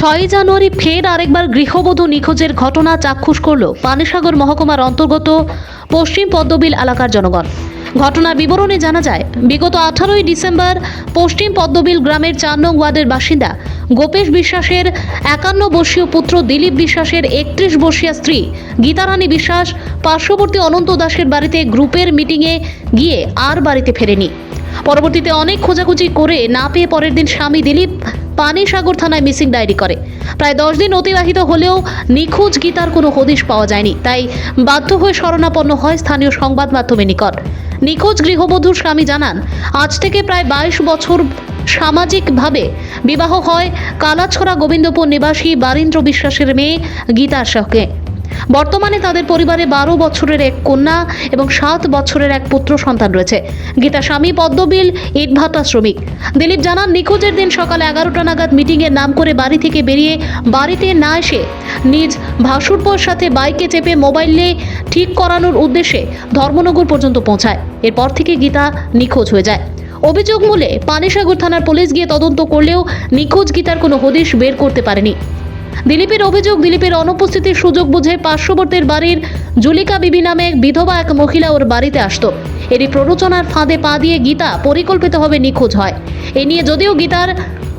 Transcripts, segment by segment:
ছয়ই জানুয়ারি ফের আরেকবার গৃহবধূ নিখোঁজের ঘটনা চাক্ষুষ করল পানিসাগর মহকুমার অন্তর্গত পশ্চিম পদ্মবিল এলাকার জনগণ। ঘটনার বিবরণে জানা যায়, বিগত আঠারোই ডিসেম্বর পশ্চিম পদ্মবিল গ্রামের চার নং ওয়ার্ডের বাসিন্দা গোপেশ বিশ্বাসের একান্ন বর্ষীয় পুত্র দিলীপ বিশ্বাসের একত্রিশ বর্ষীয় স্ত্রী গীতারানী বিশ্বাস পার্শ্ববর্তী অনন্ত দাসের বাড়িতে গ্রুপের মিটিংয়ে গিয়ে আর বাড়িতে ফেরেনি। পরবর্তীতে অনেক খোঁজাখুঁজি করে না পেয়ে পরের দিন স্বামী দিলীপ পানিসাগর থানায় মিসিং ডায়েরি করে। প্রায় দশ দিন অতিবাহিত হলেও নিখোঁজ গীতার কোনো হদিশ পাওয়া যায়নি। তাই বাধ্য হয়ে শরণাপন্ন হয় স্থানীয় সংবাদ মাধ্যমের নিকট। নিখোঁজ গৃহবধূর স্বামী জানান, আজ থেকে প্রায় বাইশ বছর সামাজিকভাবে বিবাহ হয় কালাছড়া গোবিন্দপুর নিবাসী বারীন্দ্র বিশ্বাসের মেয়ে গীতার সঙ্গে বর্তমানে তাদের পরিবারে বারো বছরের এক কন্যা এবং সাত বছরের এক পুত্র সন্তান রয়েছে। গীতা স্বামী পদ্মবিল ইটভাটা শ্রমিক। দিলীপ জানান, নিখোঁজের দিন সকালে এগারোটা নাগাদ মিটিংয়ের নাম করে বাড়ি থেকে বেরিয়ে বাড়িতে না এসে নিজ ভাসুরপোর সাথে বাইকে চেপে মোবাইলে ঠিক করানোর উদ্দেশ্যে ধর্মনগর পর্যন্ত পৌঁছায়। এরপর থেকে গীতা নিখোঁজ হয়ে যায়। অভিযোগ মূলে পানিসাগর থানার পুলিশ গিয়ে তদন্ত করলেও নিখোঁজ গীতার কোনো হদিশ বের করতে পারেনি। দিলীপের অভিযোগ, দিলীপের অনুপস্থিতির সুযোগ বুঝে পার্শ্ববর্তীর বাড়ির জুলিকা বিবি নামে এক বিধবা এক মহিলা ওর বাড়িতে আসত। এরই প্ররোচনার ফাঁদে পা দিয়ে গীতা পরিকল্পিতভাবে নিখোঁজ হয়। এ নিয়ে যদিও গীতার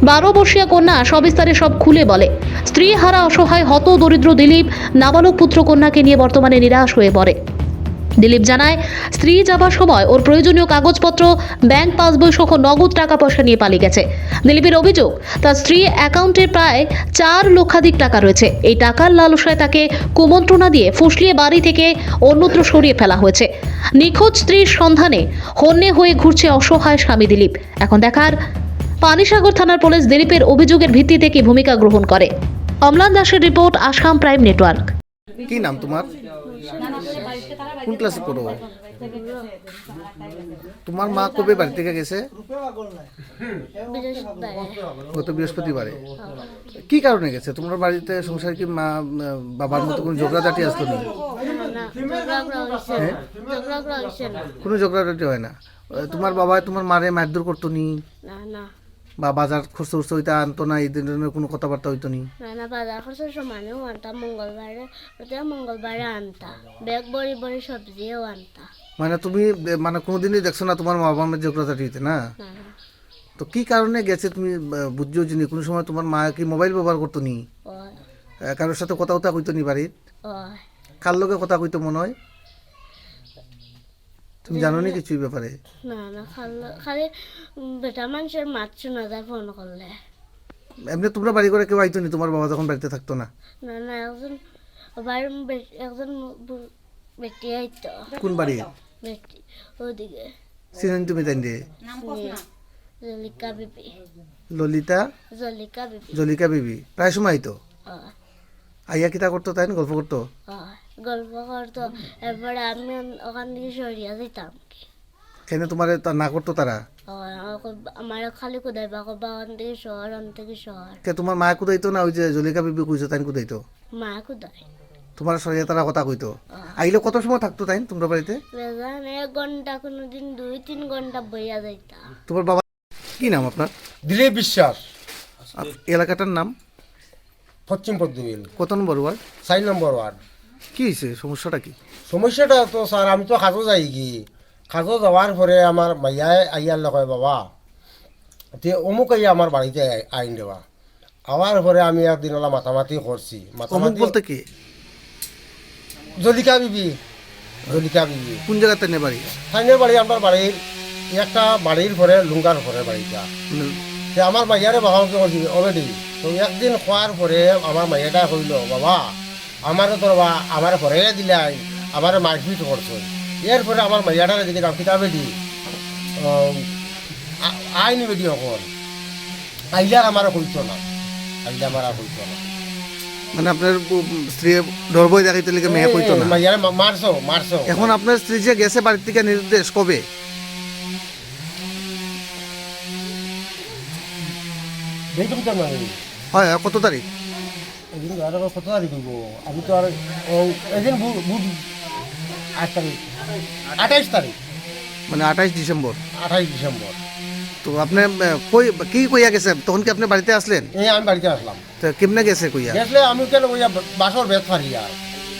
বারো বর্ষীয় কন্যা সবিস্তারে সব খুলে বলে। স্ত্রী হারা অসহায় হত দরিদ্র দিলীপ নাবালক পুত্র কন্যাকে নিয়ে বর্তমানে নিরাশ হয়ে পড়ে। দিলীপ জানায়, স্ত্রী যাবার সময় ওর প্রয়োজনীয় কাগজপত্র, ব্যাংক পাসবই সহ নগদ টাকা পয়সা নিয়ে পালিয়ে গেছে। দিলীপের অভিযোগ, তার স্ত্রী অ্যাকাউন্টে প্রায় চার লক্ষাধিক টাকা রয়েছে। এই টাকার লালসায় তাকে কুমন্ত্রণা দিয়ে ফুসলিয়ে বাড়ি থেকে অন্যত্র সরিয়ে ফেলা হয়েছে। নিখোঁজ স্ত্রীর সন্ধানে হন্যে হয়ে ঘুরছে অসহায় স্বামী দিলীপ। এখন দেখার পানিসাগর থানার পুলিশ দিলীপের অভিযোগের ভিত্তিতে কি ভূমিকা গ্রহণ করে। অমলান দাসের রিপোর্ট, আসাম প্রাইম নেটওয়ার্ক। কি নাম তোমার? কোন ক্লাসে পড়ো? তোমার মা কবে বাড়ি থেকে গেছে? গত বৃহস্পতিবারে। কি কারণে গেছে? তোমার বাড়িতে সংসার কি মা বাবার মতো কোনো ঝগড়াঝাটি আসতো না? হ্যাঁ? কোনো ঝগড়াঝাটি হয় না। তোমার বাবা তোমার মারে মারধর করতো নি? না না। বা বাজার খরচ খরচ হইতে আনতো না এই ধরনের কোনো কথাবার্তা হইতো নি? না না বাজার খরচের সমানেও আনতা মঙ্গলবারে ওটা মঙ্গলবারে আনতা। ব্যাগ বড়ি বড়ি সবজিও আনতা। মানে তুমি মানে কোনোদিনই দেখছ না তোমার মা বাবার মধ্যে ঝগড়াঝাটি হইতে না? তো কি কারণে গেছে তুমি বুঝছ যে? কোনো সময় তোমার মা কি মোবাইল ব্যবহার করতো নি? কারোর সাথে কথা কথা কইতো নি বাড়ির? কার লোকে কথা কইতো মনে হয়? তুমি জানো নি কিছু এই ব্যাপারে? না না খালি বেটা মানুষের মাছ শোনা যায় ফোন করলে। এমনি তোমরা বাড়ি করে কেউ আইতো নি? তোমার বাবা যখন বাড়িতে থাকতো না? না না একজন বাড়ির একজন ব্যক্তি আইতো। কোন বাড়ি? ব্যক্তি ওদিকে। চিনেন তুমি তাই দিয়ে জলিকা বিবি। ললিতা? জলিকা বিবি। জলিকা বিবি। প্রায় সময় আইতো? ওই আইয়া কিতা করতো তাই না? গল্প করতো? ওই গল্প করতো। এরপরে আমি ওখান থেকে সরিয়ে দিতাম কেন তোমার তা না করতো তারা? আমার খালি কোথায় বা বাগান থেকে শহর আন থেকে শহর। কে তোমার মা কুদাইতো না ওই যে জলিকা বিবি কইছো তাই কুদাইতো? মা কোথায় তোমার সরিয়ে তারা কথা কইতো। আইলে কত সময় থাকতো তাই তোমরা বাড়িতে? বেজান এক ঘণ্টা কোনো দিন দুই তিন ঘণ্টা বইয়া যাইতাম তোমার বাবা কি নাম আপনার? দিলীপ বিশ্বাস। এলাকাটার নাম? পশ্চিম পদ্মবিল কত নম্বর ওয়ার্ড? চার নম্বর ওয়ার্ড। কি হয়েছে সমস্যাটা কি? সমস্যাটা তো স্যার আমি তো কাজও যাই কি। কাজও যাওয়ার পরে আমার মাইয়াই আইয়ার লগায় বাবা। তে অমুক আইয়া আমার বাড়িতে আইন দেওয়া আওয়ার পরে আমি একদিন ওলা মাতামাতি করছি অমুক বলতে কি? জলিকা বিবি। জলিকা বিবি। কোন জায়গাতে নে বাড়ি স্থানীয় বাড়ি আমার বাড়ির একটা বাড়ির পরে লুঙ্গার পরে বাড়িটা আমার মাইয়ারে বলছি অলরেডি তো একদিন খোয়ার পরে আমার মাইয়াটা কইল বাবা। আমারও তো বাবা আমার ঘরে দিলাই আমার মারপিট করছ। এরপরে আমার মাইয়াটার দিকে দাম কিতাবে দি আইনি বেদি এখন আইলে আর আমার কইতো না। আইলে আমার আর কইতো না। মানে আপনার স্ত্রী ডরবই দেখাইতে লেগে মেয়ে কইতো না? মাইয়ারে মারছো মারছো। এখন আপনার স্ত্রী যে গেছে বাড়ির থেকে নির্দেশ কবে? দেখুন তো হয়, কত তারিখ? এদিন আর কত তারিখ হইব আমি তো আর এদিন বুধ আট তারিখ। আঠাইশ তারিখ। মানে আঠাইশ ডিসেম্বর। আঠাইশ ডিসেম্বর। তো আপনি কই কি কইয়া গেছে? তখন কি আপনি বাড়িতে আসলেন? এই আমি বাড়িতে আসলাম। তো কেমনে গেছে কইয়া? গেছলে আমি কেন ওই বাসর বেত ফারিয়ার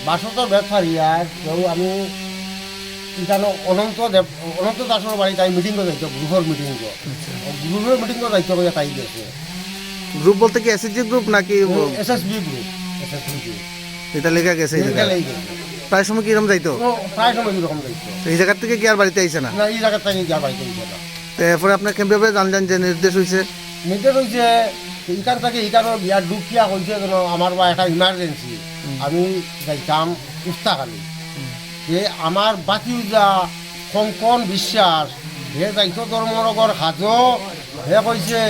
বাসর তো বেত ফারিয়ার কেউ আমি ইখানো অনন্ত দেব অনন্ত দাসর বাড়িতে আমি মিটিং করে যাইতো গ্রুপের মিটিং গ্রুপের মিটিং করে যাইতো করে তাই গেছে। গ্রুপ বলতে কি এসএসজি গ্রুপ নাকি S S B group S S B group এটা লেখা গেছে লেগে গেছে। প্রায় সময় কিরম যাইতো? প্রায় সময় এরকম যাইতো। এই জায়গার থেকে কি আর বাড়িতে আইছে না? না এই জায়গা থেকে গিয়া বাড়িতে গেছে না। তো এরপরে আপনার কীভাবে জানলেন যে নির্দেশ হয়েছে নির্দেশ হয়েছে ইকার থেকে ইকারও বিয়ার ডুকিয়া হয়েছে যেন আমার বা একটা ইমার্জেন্সি আমি যাইতাম উস্তাকালি যে আমার বাকি যা কঙ্কন বিশ্বাস হে যাইতো ধর্মনগর সাজ হে কইছে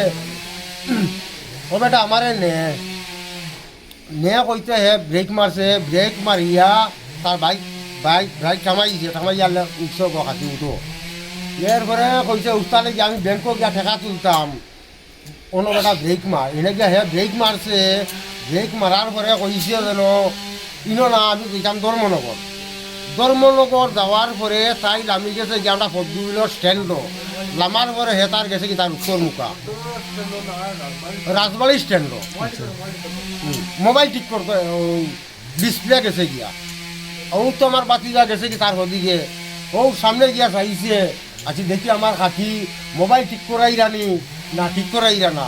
ও বেটা আমারে নে নে কইতে হে ব্রেক মারছে ব্রেক মারিয়া তার বাইক বাইক বাইক থামাইছে থামাইয়া উৎসব হাতি উঠো। এরপরে কইছে উস্তালে যে আমি ব্যাংকক গিয়া ঠেকা তুলতাম কোনো বেটা ব্রেক মার এনে গিয়া হে ব্রেক মারছে ব্রেক মারার পরে কইছে যেন, ইনো না, আমি কইতাম ধর্মনগর ধর্মনগর যাওয়ার পরে তাই নামি গেছে যে আমরা পদ্মবিলের স্ট্যান্ড নামার পরে হে তার গেছে কি তার উত্তর মুখা রাজবাড়ি স্ট্যান্ড মোবাইল ঠিক করতে ডিসপ্লে গেছে গিয়া। ও তো আমার বাতি যা গেছে কি তার ওদিকে ও সামনে গিয়া চাইছে। আছি দেখি আমার কাকি মোবাইল ঠিক করাই রানি না ঠিক করাই রানা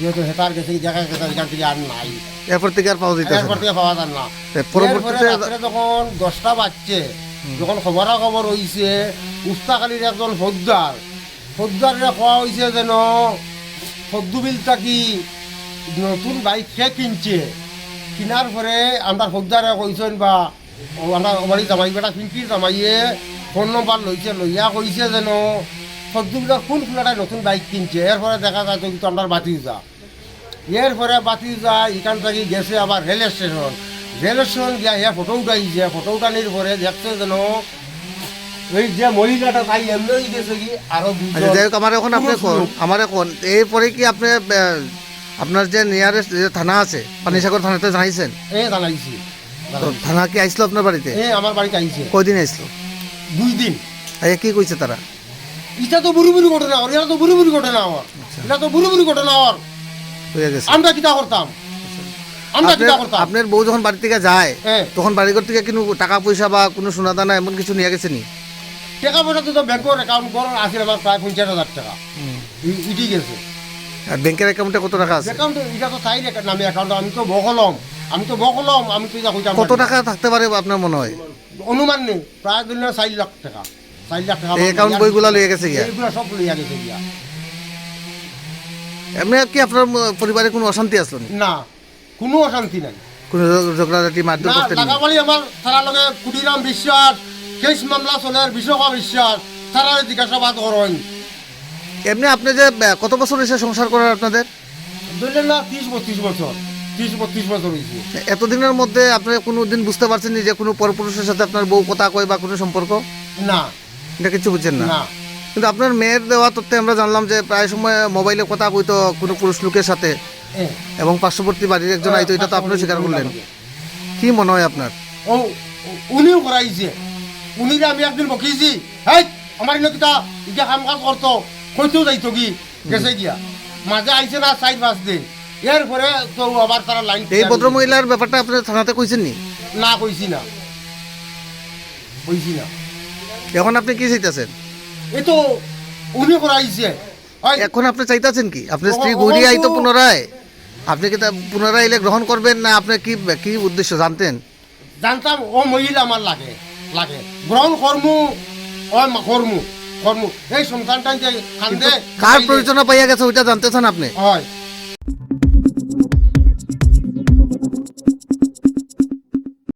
যেহেতু হেতার গেছে দেখা গেছে এখান থেকে আর নাই। এরপর থেকে আর পাওয়া যেতেছে এরপর থেকে পাওয়া যান না। পরবর্তীতে- যখন দশটা বাজছে যখন খবরা খবর হইছে উস্তাকালির একজন ফৌজদার ফৌজদারে কোয়া হয়েছে যেন ফদ্দুবিল তাকি নতুন বাইক সে কিনছে? কিনার পরে আমরা ফৌজদারে কইছেন বা আমরা বাড়ি জামাই বেটা পিঙ্কি জামাইয়ে ফোন নম্বর লইছে লইয়া কইছে যেন ফদ্দুবিলার কোন ফ্লেটায় নতুন বাইক কিনছে এরপরে দেখা যায় তো কিন্তু আমরা বাতি যা এরপরে বাতি যায় এখান থেকে গেছে আবার রেল স্টেশন রেল স্টেশন গিয়া ইয়া ফটো উঠাইছে ফটো উঠানির পরে দেখছে যেন ওই যে মহিলাটা তাই এমনি গেছে কি আরও আচ্ছা যাই হোক আমার এখন আপনি। আমার এখন এরপরে কি আপনি আপনার যে নিয়ারেস্ট যে থানা আছে পানিসাগর থানাতে জানাইছেন? এ জানাইছি। তো থানা কি আইসলো আপনার বাড়িতে এ আমার বাড়িতে আইছে কয়দিন আইসলো দুই দিন। আচ্ছা কি কইছে তারা এটা তো বুড়ি বুড়ি ঘটনা ওর এটা তো বুড়ি বুড়ি ঘটনা আমার এটা তো বুড়ি বুড়ি ঘটনা আমরা করতাম? আমরা আপনার- করতাম? আপনার বউ যখন বাড়ি থেকে যায় হ্যাঁ। তখন বাড়িঘর থেকে কিন্তু টাকা পয়সা বা কোনো সোনা দানা এমন কিছু নিয়ে গেছে নি? টাকা পয়সা তো ব্যাংকের অ্যাকাউন্ট করার আছে আমার প্রায় পঞ্চাশ হাজার টাকা। ইটি গেছে। আর ব্যাংকের অ্যাকাউন্টে কত টাকা আছে? অ্যাকাউন্ট এটা তো তাই নামে অ্যাকাউন্ট আমি তো বকলম। আমি তো বকলম আমি তো কত টাকা থাকতে পারে আপনার মনে হয়? অনুমান নেই প্রায় দিন চার লাখ টাকা। চার লাখ টাকা অ্যাকাউন্ট বইগুলা লইয়া গেছে গিয়া? এইগুলা সব লইয়া গেছে গিয়া। এমনি কি আপনার পরিবারে কোনো অশান্তি আসলো না কোনো অশান্তি নাই। কোনো ঝগড়াঝাটি মারধর না করতেন আমার তারা লগে কুটিরাম বিশ্বাস কেস মামলা চলের বিশ্বকা বিশ্বাস তারা জিজ্ঞাসাবাদ করেন। এমনি আপনি যে কত বছর এসে সংসার করার আপনাদের? ধরলেন না ত্রিশ বত্রিশ বছর ত্রিশ বত্রিশ বছর হয়েছে। এতদিনের মধ্যে আপনি কোনো দিন বুঝতে পারছেন যে কোনো পরপুরুষের সাথে আপনার বউ কথা কয় বা কোনো সম্পর্ক? না এটা কিছু বুঝছেন না? কিন্তু আপনার মেয়ের দেওয়া তথ্যে আমরা জানলাম যে প্রায় সময় মোবাইলে কথা কইতো কোনো পুরুষ লোকের সাথে। এবং পার্শ্ববর্তী বাড়ির একজন আইতো এটা তো আপনিও স্বীকার করলেন। কি মনে হয় আপনার? ও উনিও করাইছে। উনিরে আমি একদিন বকিছি হেই আমার ইনো কিতা ইটা কাম কাজ করতো কইতেও যাইতো কি? গেছে গিয়া। মাঝে আইছে না চার পাঁচ দিন। এরপরে তো আবার তারা লাইন এই ভদ্র মহিলার ব্যাপারটা আপনি থানাতে কইছেন নি? না কইছি না। কইছি না। এখন আপনি কি চাইতেছেন? এ তো উনি করাইছে এখন আপনি চাইতেছেন কি? আপনি স্ত্রী আইতো ও- পুনরায়। আপনি কি তা পুনরায় এলে গ্রহণ করবেন না? আপনার কি কি উদ্দেশ্য জানতেন? জানতাম ও মহিলা আমার লাগে লাগে। গ্রহণ কর্ম ও কর্ম কর্ম। এই সন্তানটা যে কান্দে কার প্রয়োজনে পাইয়া গেছে ওইটা জানতেছেন আপনি? হয়।